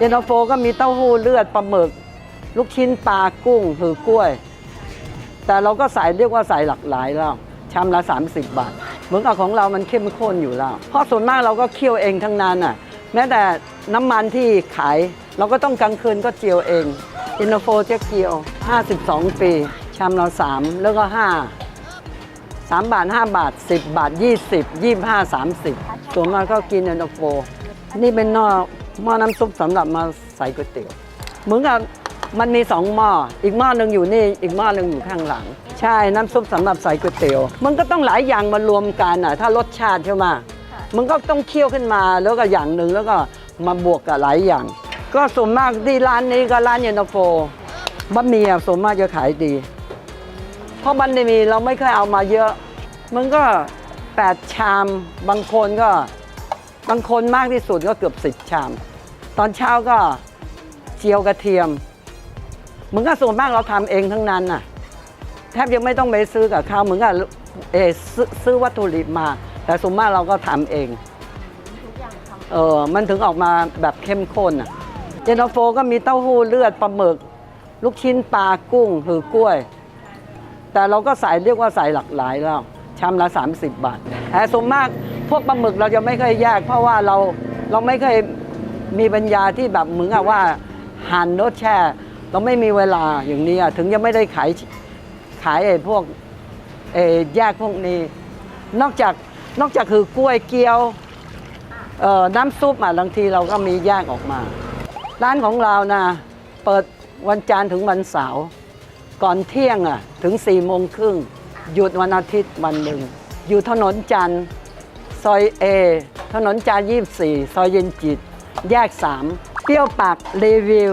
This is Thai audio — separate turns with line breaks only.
เย็นตาโฟก็มีเต้าหู้เลือดปลาหมึก ลูกชิ้นปลากุ้งหือกล้วย แต่เราก็ใส่เรียกว่าใส่หลากหลายแล้วชามละ 30 บาท เหมือนกับของเรามันเข้มข้นอยู่แล้ว เพราะส่วนมากเราก็เคี่ยวเองทั้งนั้นน่ะแม้แต่น้ำมันที่ขาย เราก็ต้องกลางคืนก็เจียวเองอินโนโฟเจ๊เกียว 52 ปี ชามเรา3แล้วก็ 5 3 บาท 5 บาท 10 บาท 20 25 30ส่วนมากก็กินอินโนโฟนี่เป็นหม้อ หม้อน้ำซุปสำหรับมาใส่ก๋วยเตี๋ยวเหมือนกับมันมีสองหม้ออีกหม้อหนึ่งอยู่นี่อีกหม้อหนึ่งอยู่ข้างหลัง ใช่น้ำซุปสำหรับใส่ก๋วยเตี๋ยวมันก็ต้องหลายอย่างมารวมกันอะถ้ารสชาติใช่ไหมมันก็ต้องเคี่ยวขึ้นมาแล้วก็อย่างหนึ่งแล้วก็มาบวกกับหลายอย่าง ก็ส่วนมากที่ร้านนี้ก็ร้านเย็นตาโฟบะหมี่อะส่วนมากจะขายดี เพราะบะหมี่เราไม่เคยเอามาเยอะ มันก็แปดชามบางคนก็ บางคนมากที่สุดก็เกือบสิบชาม ตอนเช้าก็เจียวกระเทียมมันก็ส่วนมากเราทำเองทั้งนั้นน่ะแทบยังไม่ต้องไปซื้อกับเขาเหมือนกับเออซื้อซื้อวัตถุดิบมา แต่ส่วนมากเราก็ทำเองเออมันถึงออกมาแบบเข้มข้นอะเย็นตาโฟก็มีเต้าหู้เลือดปลาหมึก ลูกชิ้นปลากุ้งหือกล้วย แต่เราก็ใส่เรียกว่าใส่หลากหลายแล้วชามละ 30 บาทแต่ส่วนมาก พวกปลาหมึกเราจะไม่เคยแยก เพราะว่าเราเราไม่เคยมีปัญญาที่แบบเหมือนกับว่าหั่นรสแช่ เราไม่มีเวลาอย่างนี้อะถึงจะไม่ได้ขายขายไอ้พวกเอ่อแยกพวกนี้ นอกจากนอกจากคือกล้วยเกี๊ยวเอ่อน้ำซุปอะบางทีเราก็มีแยกออกมา ร้านของเรานะเปิดวันจันทร์ถึงวันเสาร์ก่อนเที่ยงอะถึง4ี่โมงครึ่งหยุดวันอาทิตย์วันหนึ่งอยู่ถนนจันทร์ ซอยเอถนนจานยี่สี่ซอยเย็นจิต แยก 3 เปรี้ยวปากรีวิว